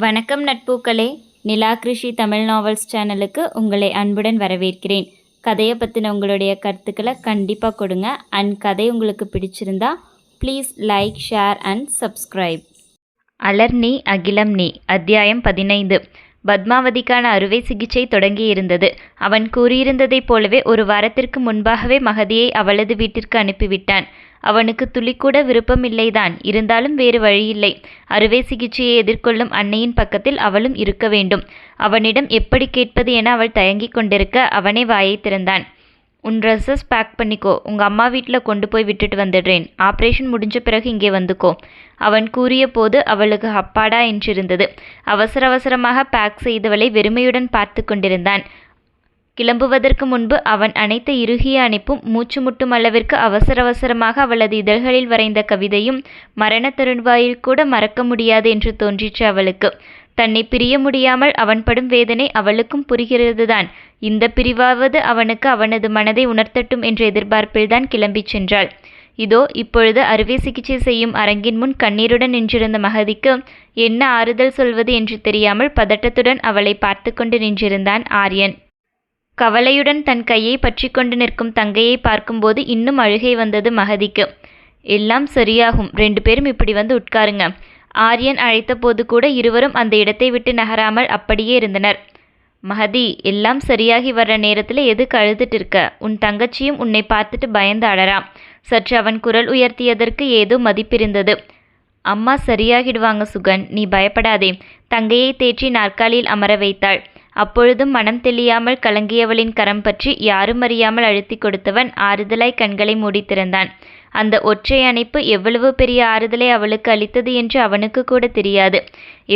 வணக்கம் நட்பூக்களே. நிலா கிருஷி தமிழ் நாவல்ஸ் சேனலுக்கு உங்களை அன்புடன் வரவேற்கிறேன். கதையை பற்றின உங்களுடைய கருத்துக்களை கண்டிப்பாக கொடுங்க. அண்ட் கதை உங்களுக்கு பிடிச்சிருந்தா please like share and subscribe அலர்னி அகிலம் நீ. அத்தியாயம் பதினைந்து. பத்மாவதிக்கான அறுவை சிகிச்சை தொடங்கியிருந்தது. அவன் கூறியிருந்ததைப் போலவே ஒரு வாரத்திற்கு முன்பாகவே மகதியை அவளது வீட்டிற்கு அனுப்பிவிட்டான். அவனுக்கு துளிக்கூட விருப்பமில்லைதான் இருந்தாலும் வேறு வழியில்லை. அறுவை சிகிச்சையை எதிர்கொள்ளும் அன்னையின் பக்கத்தில் அவளும் இருக்க வேண்டும். அவனிடம் எப்படி கேட்பது என அவள் தயங்கிக் கொண்டிருக்க அவனே வாயை திறந்தான். உன் ட்ரெஸ்ஸஸ் பேக் பண்ணிக்கோ. உங்கள் அம்மா வீட்டில் கொண்டு போய் விட்டுட்டு வந்துடுறேன். ஆப்ரேஷன் முடிஞ்ச பிறகு இங்கே வந்துக்கோ. அவன் கூறிய போது அவளுக்கு அப்பாடா என்றிருந்தது. அவசர அவசரமாக பேக் செய்தவளை வெறுமையுடன் பார்த்து கொண்டிருந்தான். கிளம்புவதற்கு முன்பு அவன் அனைத்த இறுகிய அணைப்பும் மூச்சு முட்டும் அளவிற்கு அவசர அவசரமாக அவளது இதழ்களில் வரைந்த கவிதையும் மரண தருண்வாயில் கூட மறக்க முடியாது என்று தோன்றிற்று அவளுக்கு. தன்னை பிரிய முடியாமல் அவன் படும் வேதனை அவளுக்கும் புரிகிறதுதான். இந்த பிரிவாவது அவனுக்கு அவனது மனதை உணர்த்தட்டும் என்ற எதிர்பார்ப்பில்தான் கிளம்பிச் சென்றாள். இதோ இப்பொழுது அறுவை சிகிச்சை செய்யும் அரங்கின் முன் கண்ணீருடன் நின்றிருந்த மகதிக்கு என்ன ஆறுதல் சொல்வது என்று தெரியாமல் பதட்டத்துடன் அவளை பார்த்து கொண்டு நின்றிருந்தான் ஆரியன். கவலையுடன் தன் கையை பற்றி கொண்டு நிற்கும் தங்கையை பார்க்கும்போது இன்னும் அழுகை வந்தது மகதிக்கு. எல்லாம் சரியாகும். ரெண்டு பேரும் இப்படி வந்து உட்காருங்க ஆரியன் அழைத்த போது கூட இருவரும் அந்த இடத்தை விட்டு நகராமல் அப்படியே இருந்தனர். மகதி எல்லாம் சரியாகி வர்ற நேரத்தில் எதுக்கு அழுதுட்டு இருக்க? உன் தங்கச்சியும் உன்னை பார்த்துட்டு பயந்து அழறாம் சற்று அவன் குரல் உயர்த்தியதற்கு ஏதோ மதிப்பிருந்தது. அம்மா சரியாகிடுவாங்க சுகன். நீ பயப்படாதே. தங்கையை தேற்றி நாற்காலியில் அமர வைத்தாள். அப்பொழுதும் மனம் தெளியாமல் கலங்கியவளின் கரம் பற்றி யாரும் அறியாமல் அழுத்தி கொடுத்தவன் ஆறுதலாய் கண்களை மூடி திறந்தான் அந்த ஒற்றை அணைப்பு எவ்வளவு பெரிய ஆறுதலை அவளுக்கு அளித்தது என்று அவனுக்கு கூட தெரியாது.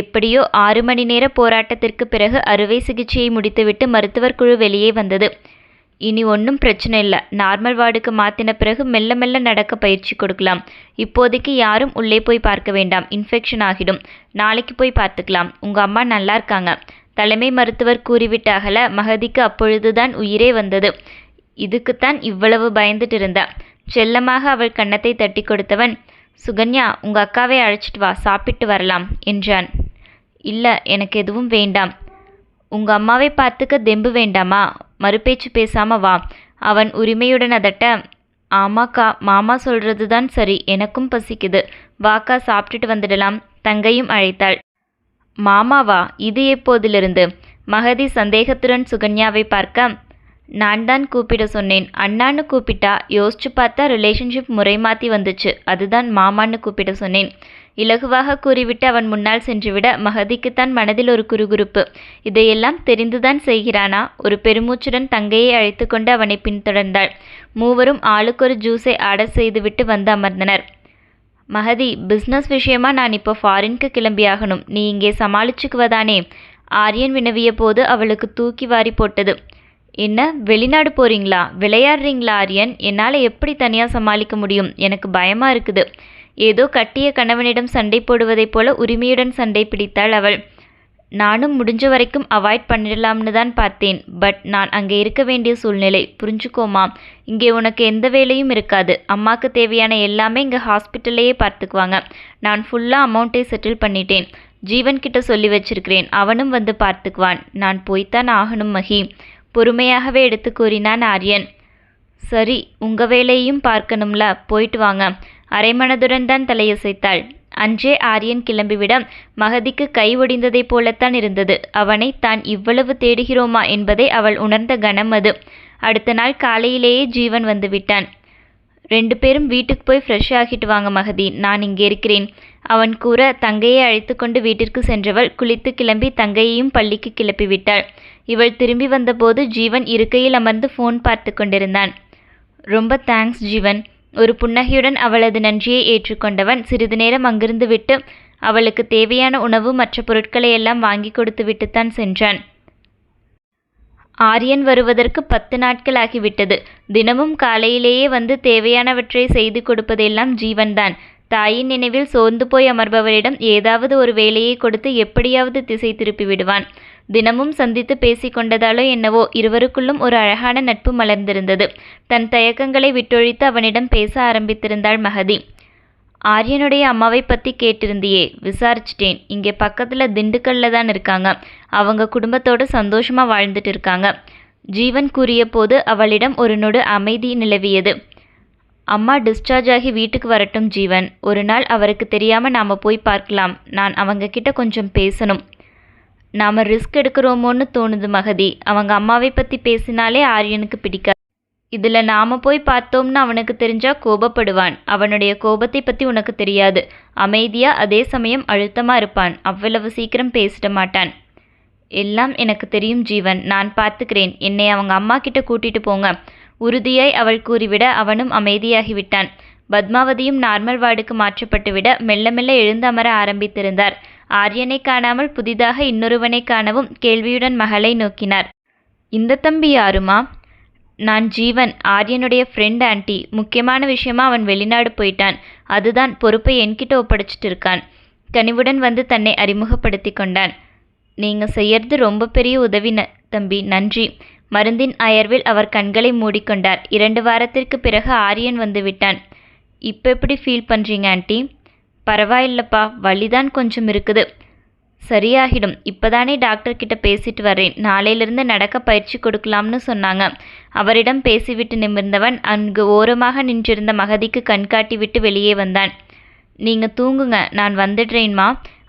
எப்படியோ ஆறு மணி நேர போராட்டத்திற்கு பிறகு அறுவை சிகிச்சையை முடித்துவிட்டு மருத்துவர் குழு வெளியே வந்தது. இனி ஒன்றும் பிரச்சனை இல்லை. நார்மல் வார்டுக்கு மாற்றின பிறகு மெல்ல மெல்ல நடக்க பயிற்சி கொடுக்கலாம். இப்போதைக்கு யாரும் உள்ளே போய் பார்க்க வேண்டாம். இன்ஃபெக்ஷன் ஆகிடும். நாளைக்கு போய் பார்த்துக்கலாம். உங்கள் அம்மா நல்லா இருக்காங்க. தலைமை மருத்துவர் கூறிவிட்ட அகல மகதிக்கு அப்பொழுதுதான் உயிரே வந்தது. இதுக்குத்தான் இவ்வளவு பயந்துட்டு இருந்தா செல்லமாக அவள் கன்னத்தை தட்டி கொடுத்தவன் சுகன்யா உங்க அக்காவை அழைச்சிட்டு வா சாப்பிட்டு வரலாம் என்றான். இல்லை எனக்கு எதுவும் வேண்டாம். உங்க அம்மாவை பார்த்துக்க தெம்பு வேண்டாமா? மறுபேச்சு பேசாம வா. அவன் உரிமையுடன் அதட்ட ஆமாக்கா மாமா சொல்றது தான் சரி எனக்கும் பசிக்குது. வாக்கா சாப்பிட்டுட்டு வந்துடலாம் தங்கையும் அழைத்தாள். மாமாவா இது எப்போதிலிருந்து? மகதி சந்தேகத்துடன் சுகன்யாவை பார்க்க நான் தான் கூப்பிட சொன்னேன். அண்ணான்னு கூப்பிட்டா யோசிச்சு பார்த்தா ரிலேஷன்ஷிப் முறை மாற்றி வந்துச்சு. அதுதான் மாமான்னு கூப்பிட சொன்னேன். இலகுவாக கூறிவிட்டு அவன் முன்னால் சென்றுவிட மகதிக்குத்தான் மனதில் ஒரு குறுகுறுப்பு. இதையெல்லாம் தெரிந்துதான் செய்கிறானா? ஒரு பெருமூச்சுடன் தங்கையை அழைத்து கொண்டு அவனை பின்தொடர்ந்தாள். மூவரும் ஆளுக்கொரு ஜூஸை ஆர்டர் செய்துவிட்டு வந்து அமர்ந்தனர். மகதி பிஸ்னஸ் விஷயமா நான் இப்போ ஃபாரின்க்கு கிளம்பியாகணும் நீ இங்கே சமாளிச்சுக்குவதானே? ஆரியன் வினவிய போது அவளுக்கு தூக்கி வாரி போட்டது. என்ன வெளிநாடு போறீங்களா? விளையாடுறீங்களா ஆரியன்? என்னால் எப்படி தனியாக சமாளிக்க முடியும்? எனக்கு பயமா இருக்குது. ஏதோ கட்டிய கணவனிடம் சண்டை போடுவதைப் போல உரிமையுடன் சண்டை பிடித்தாள் அவள். நானும் முடிஞ்ச வரைக்கும் அவாய்ட் பண்ணிடலாம்னு தான் பார்த்தேன். பட் நான் அங்கே இருக்க வேண்டிய சூழ்நிலை புரிஞ்சுக்கோமா? இங்கே உனக்கு எந்த வேலையும் இருக்காது. அம்மாவுக்கு தேவையான எல்லாமே இங்கே ஹாஸ்பிட்டல்லையே பார்த்துக்குவாங்க. நான் ஃபுல்லாக அமௌண்ட்டை செட்டில் பண்ணிட்டேன். ஜீவன் கிட்ட சொல்லி வச்சிருக்கிறேன். அவனும் வந்து பார்த்துக்குவான். நான் போய்த்தான் ஆகணும் மகி. பொறுமையாகவே எடுத்து கூறினான் ஆரியன். சரி உங்கள் வேலையும் பார்க்கணும்ல? போயிட்டு வாங்க. அரைமனதுடன் தான் தலையசைத்தாள். அன்றே ஆரியன் கிளம்பிவிட மகதிக்கு கை ஒடிந்ததைப் போலத்தான் இருந்தது. அவனை தான் இவ்வளவு தேடுகிறோமா என்பதை அவள் உணர்ந்த கணம் அது. அடுத்த நாள் காலையிலேயே ஜீவன் வந்துவிட்டான். ரெண்டு பேரும் வீட்டுக்கு போய் ஃப்ரெஷ் ஆகிட்டு வாங்க மகதி. நான் இங்கே இருக்கிறேன். அவன் கூற தங்கையை அழைத்து கொண்டு வீட்டிற்கு சென்றவள் குளித்து கிளம்பி தங்கையையும் பள்ளிக்கு கிளப்பிவிட்டாள். இவள் திரும்பி வந்தபோது ஜீவன் இருக்கையில் அமர்ந்து ஃபோன் பார்த்து கொண்டிருந்தான். ரொம்ப தேங்க்ஸ் ஜீவன். ஒரு புன்னகையுடன் அவளது நன்றியை ஏற்றுக்கொண்டவன் சிறிது நேரம் அங்கிருந்து விட்டு அவளுக்கு தேவையான உணவு மற்ற பொருட்களை எல்லாம் வாங்கி கொடுத்து விட்டுத்தான் சென்றான். ஆரியன் வருவதற்கு பத்து நாட்கள் ஆகிவிட்டது. தினமும் காலையிலேயே வந்து தேவையானவற்றை செய்து கொடுப்பதெல்லாம் ஜீவன்தான். தாயின் நினைவில் சோர்ந்து போய் அமர்பவரிடம் ஏதாவது ஒரு வேலையை கொடுத்து எப்படியாவது திசை திருப்பி விடுவான். தினமும் சந்தித்து பேசிக்கொண்டதாலோ என்னவோ இருவருக்குள்ளும் ஒரு அழகான நட்பு மலர்ந்திருந்தது. தன் தயக்கங்களை விட்டொழித்து அவனிடம் பேச ஆரம்பித்திருந்தாள் மகதி. ஆரியனுடைய அம்மாவை பற்றி கேட்டிருந்தியே விசாரிச்சிட்டேன். இங்கே பக்கத்தில் திண்டுக்கல்ல தான் இருக்காங்க. அவங்க குடும்பத்தோடு சந்தோஷமாக வாழ்ந்துட்டு இருக்காங்க. ஜீவன் கூறிய போது அவளிடம் ஒரு நொடு அமைதி நிலவியது. அம்மா டிஸ்சார்ஜ் ஆகி வீட்டுக்கு வரட்டும் ஜீவன். ஒரு நாள் அவருக்கு தெரியாமல் நாம் போய் பார்க்கலாம். நான் அவங்க கிட்ட கொஞ்சம் பேசணும். நாம் ரிஸ்க் எடுக்கிறோமோன்னு தோணுது மகதி. அவங்க அம்மாவை பற்றி பேசினாலே ஆரியனுக்கு பிடிக்காது. இதில் நாம் போய் பார்த்தோம்னு அவனுக்கு தெரிஞ்சா கோபப்படுவான். அவனுடைய கோபத்தை பற்றி உனக்கு தெரியாது. அமைதியாக அதே சமயம் அழுத்தமாக இருப்பான். அவ்வளவு சீக்கிரம் பேசிட மாட்டான். எல்லாம் எனக்கு தெரியும் ஜீவன். நான் பார்த்துக்கிறேன். என்னை அவங்க அம்மா கிட்ட கூட்டிட்டு போங்க. உறுதியாய் அவள் கூறிவிட அவனும் அமைதியாகிவிட்டான் பத்மாவதியும் நார்மல் வார்டுக்கு மாற்றப்பட்டுவிட மெல்ல மெல்ல எழுந்து அமர ஆரம்பித்திருந்தார். ஆரியனை காணாமல் புதிதாக இன்னொருவனை காணவும் கேள்வியுடன் மகளை நோக்கினார். இந்த தம்பி யாருமா? நான் ஜீவன் ஆரியனுடைய ஃப்ரெண்ட் ஆண்டி. முக்கியமான விஷயமா அவன் வெளிநாடு போயிட்டான். அதுதான் பொறுப்பை என்கிட்ட ஒப்படைச்சிட்டு இருக்கான். கனிவுடன் வந்து தன்னை அறிமுகப்படுத்தி கொண்டான். நீங்கள் செய்யறது ரொம்ப பெரிய உதவி ந தம்பி. நன்றி. மருந்தின் அயர்வில் அவர் கண்களை மூடிக்கொண்டார் இரண்டு வாரத்திற்கு பிறகு ஆரியன் வந்து விட்டான். இப்போ எப்படி ஃபீல் பண்ணுறீங்க ஆன்ட்டி பரவாயில்லப்பா வலிதான் கொஞ்சம் இருக்குது. சரியாகிடும் இப்போதானே டாக்டர் கிட்ட பேசிட்டு வரேன் நாளையிலிருந்து நடக்க பயிற்சி கொடுக்கலாம்னு சொன்னாங்க. அவரிடம் பேசிவிட்டு நிமிர்ந்தவன் அங்கு ஓரமாக நின்றிருந்த மகதிக்கு கண்காட்டி விட்டு வெளியே வந்தான். நீங்க தூங்குங்க நான் வந்துடுறேன்மா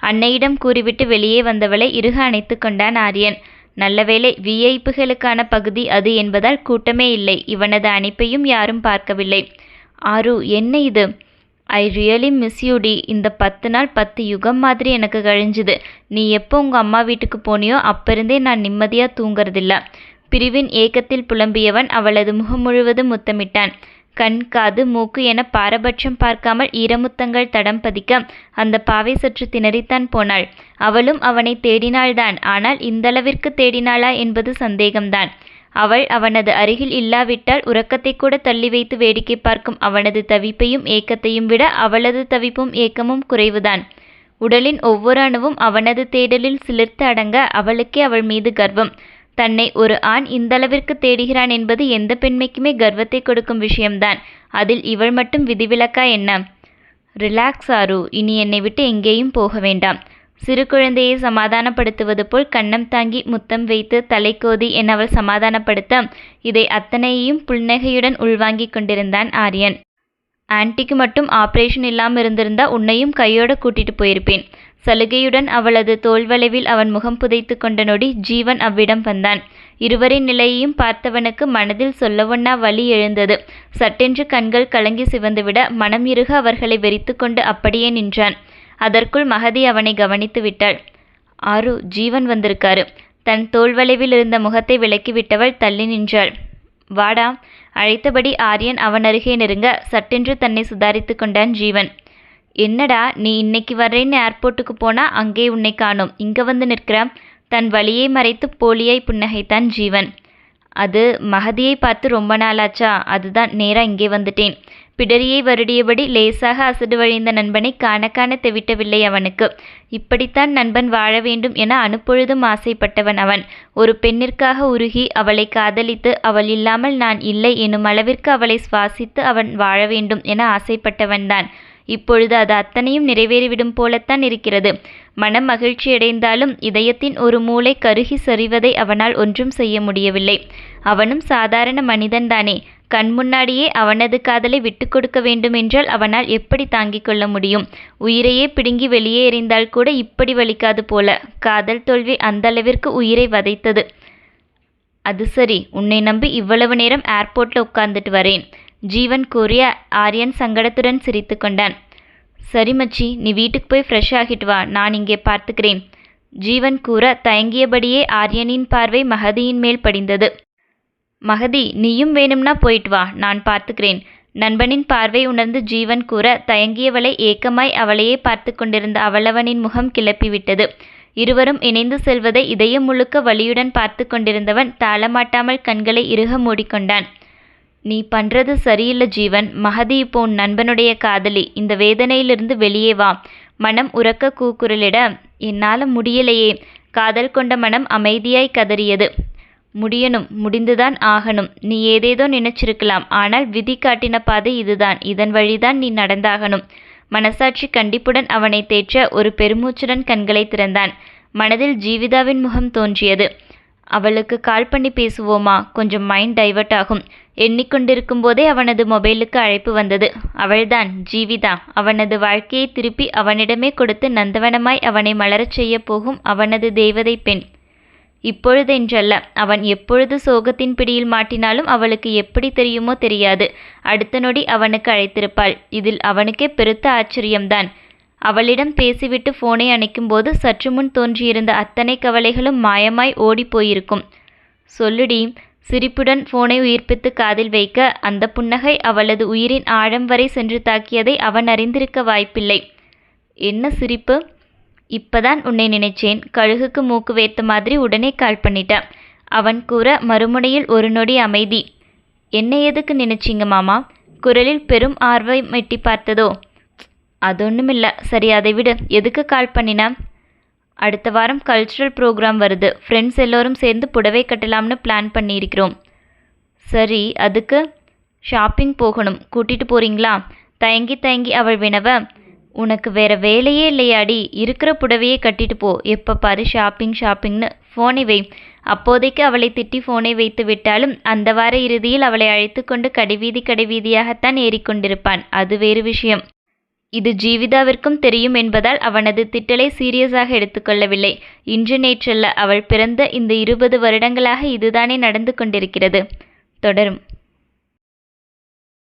அன்னையிடம் கூறிவிட்டு வெளியே வந்தவளை இறுக அணைத்து கொண்டான் ஆரியன். நல்லவேளை விஐப்புகளுக்கான பகுதி அது என்பதால் கூட்டமே இல்லை. இவனது அணைப்பையும் யாரும் பார்க்கவில்லை. ஆரு என்ன இது? ஐ ரியலி மிஸ் யூ டி இந்த பத்து நாள் பத்து யுகம் மாதிரி எனக்கு கழிஞ்சுது. நீ எப்போ உங்கள் அம்மா வீட்டுக்கு போனியோ அப்பருந்தே நான் நிம்மதியாக தூங்குறதில்ல. பிரிவின் ஏக்கத்தில் புலம்பியவன் அவளது முகம் முழுவதும் முத்தமிட்டான். கண் காது மூக்கு என பாரபட்சம் பார்க்காமல் ஈரமுத்தங்கள் தடம் பதிக்க அந்த பாவை சற்று திணறித்தான் போனாள். அவளும் அவனை தேடினாள்தான். ஆனால் இந்தளவிற்கு தேடினாளா என்பது சந்தேகம்தான். அவள் அவனது அருகில் இல்லாவிட்டால் உறக்கத்தை கூட தள்ளி வைத்து வேடிக்கை பார்க்கும் அவனது தவிப்பையும் ஏக்கத்தையும் விட அவளது தவிப்பும் ஏக்கமும் குறைவுதான். உடலின் ஒவ்வொரு அணுவும் அவனது தேடலில் சிலிர்த்து அடங்க அவளுக்கே அவள் மீது கர்வம். தன்னை ஒரு ஆண் இந்தளவிற்கு தேடுகிறான் என்பது எந்த பெண்மைக்குமே கர்வத்தை கொடுக்கும் விஷயம்தான். அதில் இவள் மட்டும் விதிவிலக்கா என்ன? ரிலாக்ஸ் ஆரு. இனி என்னை விட்டு எங்கேயும் போக வேண்டாம். சிறு குழந்தையை சமாதானப்படுத்துவது போல் கண்ணம் தாங்கி முத்தம் வைத்து தலைக்கோதி என அவள் சமாதானப்படுத்த இதை அத்தனையையும் புல்நகையுடன் உள்வாங்கிக் கொண்டிருந்தான் ஆரியன். ஆன்ட்டிக்கு மட்டும் ஆப்ரேஷன் இல்லாமல் இருந்திருந்தா உன்னையும் கையோட கூட்டிட்டு போயிருப்பேன். சலுகையுடன் அவளது தோல்வளைவில் அவன் முகம் புதைத்து கொண்ட நொடி ஜீவன் அவ்விடம் வந்தான். இருவரின் நிலையையும் பார்த்தவனுக்கு மனதில் சொல்லவொன்னா வலி எழுந்தது. சட்டென்று கண்கள் கலங்கி சிவந்துவிட மனம் இறுக அவர்களை வெறித்து கொண்டு அப்படியே நின்றான். அதற்குள் மகதி அவனை கவனித்து விட்டாள். ஆரு ஜீவன் வந்திருக்காரு. தன் தோல்வளைவில் இருந்த முகத்தை விலக்கிவிட்டவள் தள்ளி நின்றாள். வாடா அழைத்தபடி ஆரியன் அவன் அருகே நெருங்க சட்டென்று தன்னை சுதாரித்து கொண்டான் ஜீவன். என்னடா நீ இன்னைக்கு வர்றேன்னு ஏர்போர்ட்டுக்கு போனா அங்கே உன்னை காணோம். இங்க வந்து நிற்கிற தன் வழியை மறைத்து போலியாய் புன்னகைத்தான் ஜீவன். அது மகதியை பார்த்து ரொம்ப நாளாச்சா? அதுதான் நேரா இங்கே வந்துட்டேன். பிடரியை வருடியபடி லேசாக அசடு வழிந்த நண்பனை காண காண தெவிட்டவில்லை அவனுக்கு. இப்படித்தான் நண்பன் வாழ வேண்டும் என அனுப்பொழுதும் ஆசைப்பட்டவன் அவன். ஒரு பெண்ணிற்காக உருகி அவளை காதலித்து அவள் இல்லாமல் நான் இல்லை எனும் அளவிற்கு அவளை சுவாசித்து அவன் வாழ வேண்டும் என ஆசைப்பட்டவன்தான் இப்பொழுது அது அத்தனையும் நிறைவேறிவிடும் போலத்தான் இருக்கிறது. மனம் மகிழ்ச்சியடைந்தாலும் இதயத்தின் ஒரு மூளை கருகி சரிவதை அவனால் ஒன்றும் செய்ய முடியவில்லை. அவனும் சாதாரண மனிதன்தானே. கண் முன்னாடியே அவனது காதலை விட்டு கொடுக்க வேண்டுமென்றால் அவனால் எப்படி தாங்கிக் கொள்ள முடியும்? உயிரையே பிடுங்கி வெளியே எறிந்தால் கூட இப்படி வலிக்காது போல. காதல் தோல்வி அந்தளவிற்கு உயிரை வதைத்தது. அது சரி உன்னை நம்பி இவ்வளவு நேரம் ஏர்போர்ட்ல உட்கார்ந்துட்டு வரேன். ஜீவன் கூறிய ஆரியன் சங்கடத்துடன் சிரித்து கொண்டான். சரி மச்சி நீ வீட்டுக்கு போய் ஃப்ரெஷ் ஆகிட்டு வா. நான் இங்கே பார்த்துக்கிறேன். ஜீவன் கூற தயங்கியபடியே ஆரியனின் பார்வை மகதியின் மேல் படிந்தது. மகதி நீயும் வேணும்னா போயிட்டு வா நான் பார்த்துக்கிறேன். நண்பனின் பார்வை உணர்ந்து ஜீவன் கூற தயங்கியவளை ஏக்கமாய் அவளையே பார்த்து கொண்டிருந்த அவளவனின் முகம் கிளப்பிவிட்டது. இருவரும் இணைந்து செல்வதை இதயம் முழுக்க வலியுடன் பார்த்து கொண்டிருந்தவன் தாளமாட்டாமல் கண்களை இறுக மூடிக்கொண்டான். நீ பண்றது சரியில்லை ஜீவன் மகதி இப்போ உன் நண்பனுடைய காதலி இந்த வேதனையிலிருந்து வெளியே வா. மனம் உறக்க கூக்குரலிட என்னால் முடியலையே. காதல் கொண்ட மனம் அமைதியாய் கதறியது. முடியணும் முடிந்துதான் ஆகணும். நீ ஏதேதோ நினைச்சிருக்கலாம் ஆனால் விதி காட்டின பாதை இதுதான். இதன் வழிதான் நீ நடந்தாகணும். மனசாட்சி கண்டிப்புடன் அவனை தேற்ற ஒரு பெருமூச்சுடன் கண்களை திறந்தான். மனதில் ஜீவிதாவின் முகம் தோன்றியது. அவளுக்கு கால் பண்ணி பேசுவோமா? கொஞ்சம் மைண்ட் டைவர்ட் ஆகும். எண்ணிக்கொண்டிருக்கும் போதே அவனது மொபைலுக்கு அழைப்பு வந்தது. அவள்தான் ஜீவிதா. அவனது வாழ்க்கையை திருப்பி அவனிடமே கொடுத்து நந்தவனமாய் அவனை மலரச் செய்ய போகும் அவனது தேவதை பெண். இப்பொழுதென்றல்ல. அவன் எப்பொழுது சோகத்தின் பிடியில் மாட்டினாலும் அவளுக்கு எப்படி தெரியுமோ தெரியாது. அடுத்த நொடி அவனுக்கு அழைத்திருப்பாள். இதில் அவனுக்கே பெருத்த ஆச்சரியம்தான். அவளிடம் பேசிவிட்டு போனை அணைக்கும்போது சற்று முன் தோன்றியிருந்த அத்தனை கவலைகளும் மாயமாய் ஓடிப்போயிருக்கும் சொல்லுடி சிரிப்புடன் போனை உயிர்ப்பித்து காதில் வைக்க அந்த புன்னகை அவளது உயிரின் ஆழம் வரை சென்று தாக்கியதை அவன் அறிந்திருக்க வாய்ப்பில்லை. என்ன சிரிப்பு? இப்பதான் உன்னை நினைச்சேன். கழுகுக்கு மூக்கு வேர்த்த மாதிரி உடனே கால் பண்ணிட்டேன். அவன் கூற மறுமுனையில் ஒரு நொடி அமைதி. என்ன எதுக்கு நினைச்சிங்க மாமா? குரலில் பெரும் ஆர்வம் எட்டி பார்த்ததோ? அது சரி அதை விடு. எதுக்கு கால் பண்ணினா? அடுத்த வாரம் கல்ச்சுரல் ப்ரோக்ராம் வருது. ஃப்ரெண்ட்ஸ் எல்லோரும் சேர்ந்து புடவை கட்டலாம்னு பிளான் பண்ணியிருக்கிறோம். சரி அதுக்கு? ஷாப்பிங் போகணும். கூட்டிகிட்டு போகிறீங்களா தயங்கி தயங்கி அவள் வினவ உனக்கு வேற வேலையே இல்லையாடி இருக்கிற புடவையே கட்டிட்டு போ எப்போ பாரு ஷாப்பிங் ஷாப்பிங்னு ஃபோனை வை. அப்போதைக்கு அவளை திட்டி ஃபோனை வைத்து விட்டாலும் அந்த வார இறுதியில் அவளை அழைத்து கொண்டு கடைவீதி கடைவீதியாகத்தான் ஏறிக்கொண்டிருப்பான் அது வேறு விஷயம். இது ஜீவிதாவிற்கும் தெரியும் என்பதால் அவனது திட்டலை சீரியஸாக எடுத்துக்கொள்ளவில்லை இன்று நேற்றல்ல அவள் பிறந்த இந்த இருபது வருடங்களாக இதுதானே நடந்து கொண்டிருக்கிறது. தொடரும்.